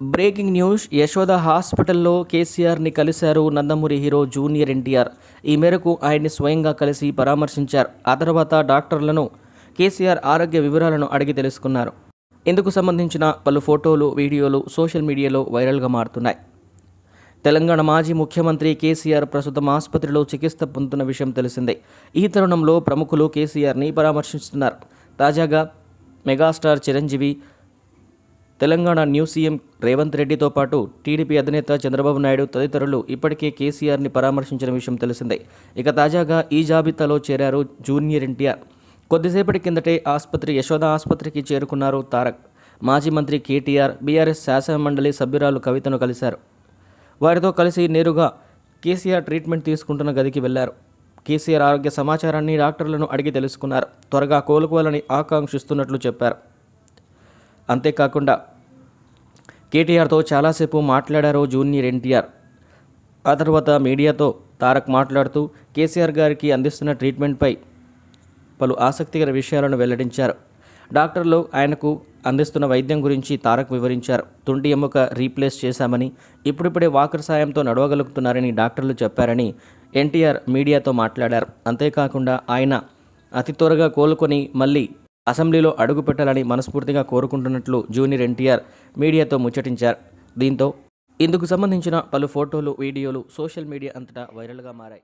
Breaking news Yashoda హాస్పిటల్లో కేసీఆర్ని కలిశారు నందమూరి హీరో జూనియర్ ఎన్టీఆర్. ఈ మేరకు ఆయన్ని స్వయంగా కలిసి పరామర్శించారు. ఆ తర్వాత డాక్టర్లను కేసీఆర్ ఆరోగ్య వివరాలను అడిగి తెలుసుకున్నారు. ఇందుకు సంబంధించిన పలు ఫోటోలు వీడియోలు సోషల్ మీడియాలో వైరల్గా మారుతున్నాయి. తెలంగాణ మాజీ ముఖ్యమంత్రి కేసీఆర్ ప్రస్తుతం ఆసుపత్రిలో చికిత్స పొందుతున్న విషయం తెలిసిందే. ఈ తరుణంలో ప్రముఖులు కేసీఆర్ని పరామర్శిస్తున్నారు. తాజాగా megastar Chiranjeevi Telangana new CM Revanth రెడ్డితో పాటు టీడీపీ అధినేత చంద్రబాబు నాయుడు తదితరులు ఇప్పటికే కేసీఆర్ని పరామర్శించిన విషయం తెలిసిందే. ఇక తాజాగా ఈ జాబితాలో చేరారు జూనియర్ ఎన్టీఆర్. కొద్దిసేపటి కిందటే ఆసుపత్రి యశోద ఆసుపత్రికి చేరుకున్నారు తారక్. మాజీ మంత్రి కేటీఆర్ బీఆర్ఎస్ శాసనమండలి సభ్యురాలు కవితను కలిశారు. వారితో కలిసి నేరుగా కేసీఆర్ ట్రీట్మెంట్ తీసుకుంటున్న గదికి వెళ్ళారు. కేసీఆర్ ఆరోగ్య సమాచారాన్ని డాక్టర్లను అడిగి తెలుసుకున్నారు. త్వరగా కోలుకోవాలని ఆకాంక్షిస్తున్నట్లు చెప్పారు. అంతేకాకుండా కేటీఆర్తో చాలాసేపు మాట్లాడారు జూనియర్ ఎన్టీఆర్. ఆ తర్వాత మీడియాతో తారక్ మాట్లాడుతూ కేసీఆర్ గారికి అందిస్తున్న ట్రీట్మెంట్పై పలు ఆసక్తికర విషయాలను వెల్లడించారు. డాక్టర్లు ఆయనకు అందిస్తున్న వైద్యం గురించి తారక్ వివరించారు. తుంటి ఎముక రీప్లేస్ చేశామని ఇప్పుడిప్పుడే వాకర్ సాయంతో నడవగలుగుతున్నారని డాక్టర్లు చెప్పారని ఎన్టీఆర్ మీడియాతో మాట్లాడారు. అంతేకాకుండా ఆయన అతి త్వరగా కోలుకొని మళ్ళీ అసెంబ్లీలో అడుగు పెట్టాలని మనస్ఫూర్తిగా కోరుకుంటున్నట్లు జూనియర్ ఎన్టీఆర్ మీడియాతో ముచ్చటించారు. దీంతో ఇందుకు సంబంధించిన పలు ఫోటోలు వీడియోలు సోషల్ మీడియా అంతటా వైరల్గా మారాయి.